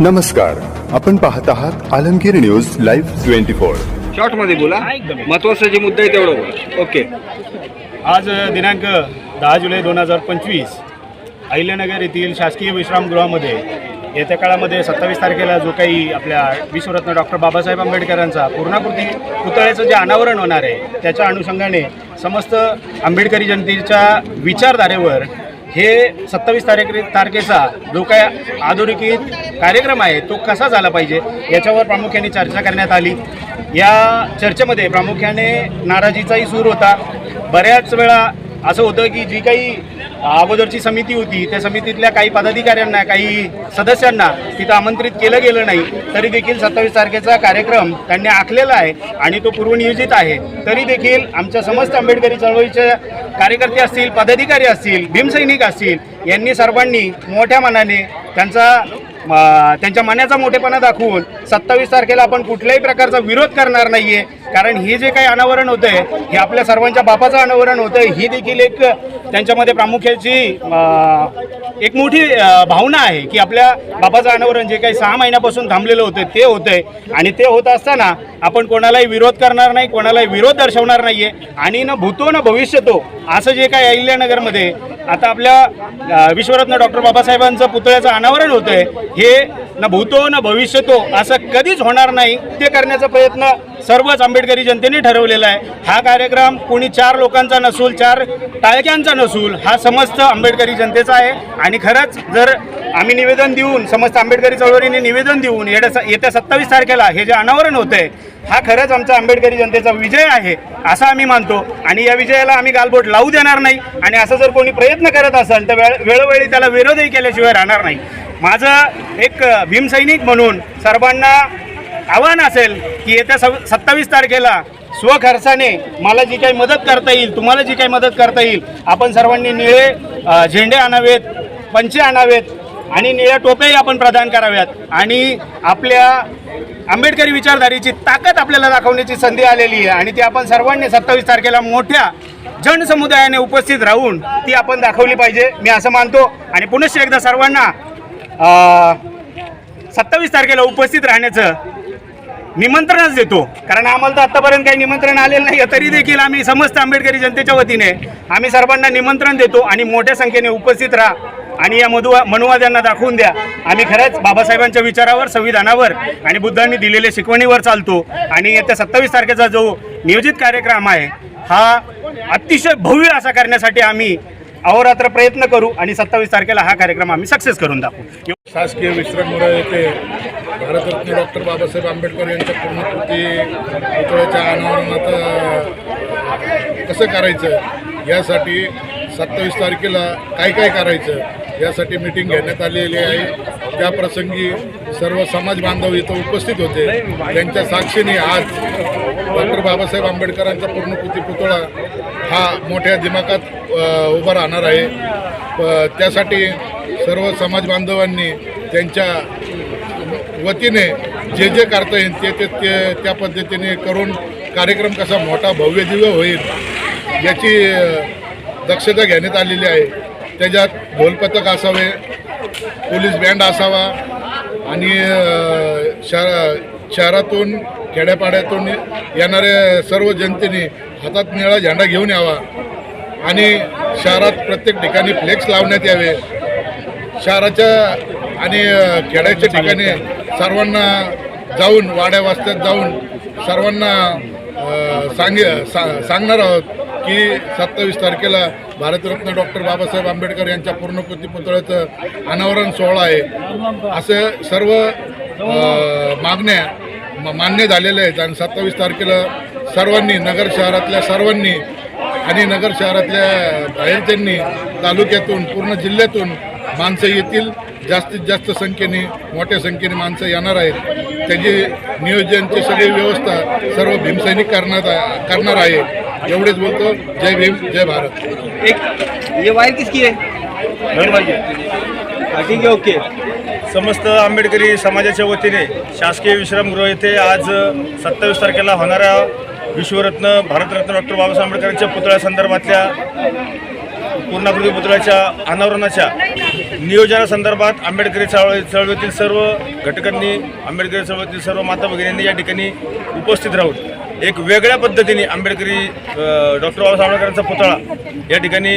नमस्कार आपण पाहत आहात Alamgir news live twenty four. शॉर्टमध्ये बोला. महत्त्वाचा जे मुद्दा आहे तेवढं बोला. ओके. आज दिनांक दहा जुलै दोन हजार पंचवीस अहिल्यानगर येथील शासकीय विश्रामगृहामध्ये येत्या काळामध्ये सत्तावीस तारखेला जो काही आपल्या विश्वरत्न डॉक्टर बाबासाहेब आंबेडकरांचा पूर्णाकृती पुतळ्याचं जे अनावरण होणार आहे त्याच्या अनुषंगाने समस्त आंबेडकरी जनतेच्या विचारधारेवर हे सत्तावीस तारखे तारखेचा जो काय आधुनिकीत कार्यक्रम आहे तो कसा झाला पाहिजे याच्यावर प्रामुख्याने चर्चा करण्यात आली. या चर्चेमध्ये प्रामुख्याने नाराजीचाही सूर होता. बऱ्याच वेळा असं होतं की जी काही अगोदरची समिती होती त्या समितीतल्या काही पदाधिकाऱ्यांना काही सदस्यांना तिथं आमंत्रित केलं गेलं नाही तरी देखील सत्तावीस तारखेचा कार्यक्रम त्यांनी आखलेला आहे आणि तो पूर्वनियोजित आहे. तरी देखील आमच्या समस्त आंबेडकरी चळवळीचे कार्यकर्ते असतील पदाधिकारी असतील भीमसैनिक असतील यांनी सर्वांनी मोठ्या मनाने त्यांचा त्यांच्या मनाचा मोठेपणा दाखवून सत्तावीस तारखेला आपण कुठल्याही प्रकारचा विरोध करणार नाहीये. कारण हे जे काही अनावरण होतं आहे हे आपल्या सर्वांच्या बापाचं अनावरण होतं आहे ही देखील एक त्यांच्यामध्ये प्रामुख्याची एक मोठी भावना आहे की आपल्या बापाचं अनावरण जे काही सहा महिन्यापासून थांबलेलं होतं ते होतं आहे आणि ते होत असताना आपण कोणालाही विरोध करणार नाही कोणालाही विरोध दर्शवणार नाहीये. आणि न भूतो न भविष्यतो असं जे काही अहिल्यानगरमध्ये आता आपल्या विश्वरत्न डॉक्टर बाबासाहेबांचं पुतळ्याचं अनावरण होतं आहे हे न भूतो ना भविष्यतो असं कधीच होणार नाही. ते करण्याचा प्रयत्न सर्वच आंबेडकरी जनतेने ठरवलेला आहे. हा कार्यक्रम कोणी चार लोकांचा नसूल चार टाळक्यांचा नसूल हा समस्त आंबेडकरी जनतेचा आहे. आणि खरंच जर आम्ही निवेदन देऊन समस्त आंबेडकरी चळवळीने निवेदन देऊन येत्या येत्या सत्तावीस तारखेला हे जे अनावरण होतं आहे हा खरंच आमचा आंबेडकरी जनतेचा विजय आहे असं आम्ही मानतो. आणि या विजयाला आम्ही गालबोट लावू देणार नाही. आणि असं जर कोणी प्रयत्न करत असेल तर वेळ वेळोवेळी त्याला विरोधही केल्याशिवाय राहणार नाही. माझं एक भीमसैनिक म्हणून सर्वांना आव्हान असेल की येत्या सव सत्तावीस तारखेला स्वखर्चाने मला जी काही मदत करता येईल तुम्हाला जी काही मदत करता येईल आपण सर्वांनी निळे झेंडे आणावेत पंचे आणावेत आणि निळ्या टोप्याही आपण प्रदान कराव्यात. आणि आपल्या आंबेडकरी विचारधारेची ताकद आपल्याला दाखवण्याची संधी आलेली आहे. आणि ती आपण सर्वांनी सत्तावीस तारखेला मोठ्या जनसमुदायाने उपस्थित राहून ती आपण दाखवली पाहिजे. मी असं मानतो. आणि पुनश्च एकदा सर्वांना सत्तावीस तारखेला उपस्थित राहण्याचं निमंत्रणच देतो. कारण आम्हाला तर आत्तापर्यंत काही निमंत्रण आलेलं नाही तरी देखील आम्ही समस्त आंबेडकरी जनतेच्या वतीने आम्ही सर्वांना निमंत्रण देतो. आणि मोठ्या संख्येने उपस्थित राहा. आणि या मधुवा मनुवाद्यांना दाखवून द्या. आम्ही खरंच बाबासाहेबांच्या विचारावर संविधानावर आणि बुद्धांनी दिलेल्या शिकवणीवर चालतो. आणि येत्या सत्तावीस तारखेचा जो नियोजित कार्यक्रम आहे हा अतिशय भव्य असा करण्यासाठी आम्ही अहोरात्र प्रयत्न करू आणि सत्तावीस तारखेला हा कार्यक्रम आम्ही सक्सेस करून दाखवू. शासकीय विश्रामगृह येथे भारतरत्न डॉक्टर बाबासाहेब आंबेडकर यांच्या पूर्णकृती पुतळ्याच्या अनावरणात कसं करायचं? यासाठी सत्तावीस तारखेला काय काय करायचं? यासाठी मिटिंग घेण्यात आलेली आहे. त्या प्रसंगी सर्व समाज बांधव इथं उपस्थित होते. त्यांच्या साक्षीने आज डॉक्टर बाबासाहेब आंबेडकरांचा पूर्णकृती पुतळा हा मोठ्या दिमाखात उभा राहणार आहे. प- त्यासाठी सर्व समाज बांधवांनी त्यांच्या वतीने जे जे करता येईल ते ते ते त्या पद्धतीने करून कार्यक्रम कसा मोठा भव्य दिव्य होईल याची दक्षता घेण्यात आलेली आहे. त्याच्यात ढोलपथक असावे पोलीस बँड असावा आणि शहरा शहरातून खेड्यापाड्यातून येणाऱ्या सर्व जनतेने हातात निळा झेंडा घेऊन यावा आणि शहरात प्रत्येक ठिकाणी फ्लेक्स लावण्यात यावे. शहराच्या आणि खेड्याच्या ठिकाणी सर्वांना जाऊन वाड्या वास्त्यात जाऊन सर्वांना सांगे सा सांगणार आहोत. की सत्तावीस तारखेला भारतरत्न डॉक्टर बाबासाहेब आंबेडकर यांच्या पूर्णकृती पुतळ्याचं अनावरण सोहळा आहे. असं सर्व मागण्या म- मान्य झालेल्या आहेत. आणि सत्तावीस तारखेला सर्वांनी नगर शहरातल्या सर्वांनी आणि नगर शहरातल्या बाहेरच्यांनी तालुक्यातून पूर्ण जिल्ह्यातून माणसं येतील. जास्तीत जास्त संख्येने मोठ्या संख्येने माणसं येणार आहेत. त्याची नियोजनची सगळी व्यवस्था सर्व भीमसैनिक करण्यात करणार आहे. एवढेच बोलतो. जय भीम जय भारत. एक ये वायर किसकी है? हाँ, ठीक है ओके. समस्त आंबेडकरी समाजाच्या वतीने शासकीय विश्रामगृह येथे आज सत्तावीस तारखेला होणाऱ्या विश्वरत्न भारतरत्न डॉक्टर बाबासाहेब आंबेडकरांच्या पुतळ्या संदर्भातल्या पूर्णाकृती पुतळ्याच्या अनावरणाच्या नियोजनासंदर्भात आंबेडकरी चळवळी चळवळीतील सर्व घटकांनी आंबेडकरी चळवळीतील सर्व माता भगिनींनी या ठिकाणी उपस्थित राहून एक वेगळ्या पद्धतीने आंबेडकरी डॉक्टर बाबासाहेब आंबेडकरांचा पुतळा या ठिकाणी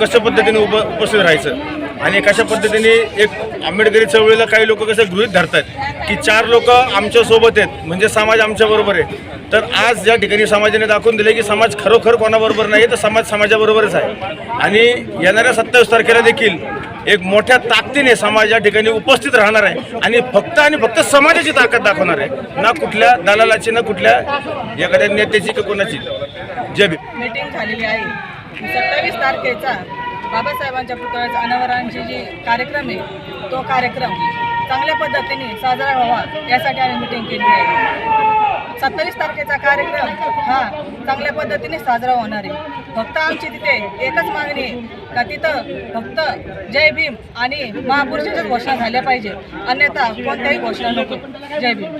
कशा पद्धतीने उप उपस्थित राहायचं? आणि कशा पद्धतीने एक आंबेडकरी चळवळीला काही लोक कसं गृहीत धरतात? की चार लोक आमच्यासोबत आहेत म्हणजे समाज आमच्याबरोबर आहे. तर आज या ठिकाणी समाजाने दाखवून दिले की समाज खरोखर कोणाबरोबर नाही तर समाज समाजाबरोबरच आहे. आणि येणाऱ्या सत्तावीस तारखेला देखील एक मोठ्या ताकदीने समाज या ठिकाणी उपस्थित राहणार आहे. आणि फक्त आणि फक्त समाजाची ताकद दाखवणार आहे. ना कुठल्या दलालाची ना कुठल्या एखाद्या नेत्याची का कोणाची. जय भीम. मीटिंग झालेली आहे. सत्तावीस तारखेचा बाबासाहेबांच्या पुतळ्याचा अनावरांची जी कार्यक्रम आहे तो कार्यक्रम चांगल्या पद्धतीने साजरा व्हावा यासाठी आम्ही मीटिंग केली आहे. सत्तावीस तारखेचा कार्यक्रम हा चांगल्या पद्धतीने साजरा होणार आहे. फक्त आमची तिथे एकच मागणी आहे का तिथं फक्त जय भीम आणि महापुरुषाच्याच घोषणा झाल्या पाहिजे. अन्यथा कोणत्याही घोषणा नको. जय भीम.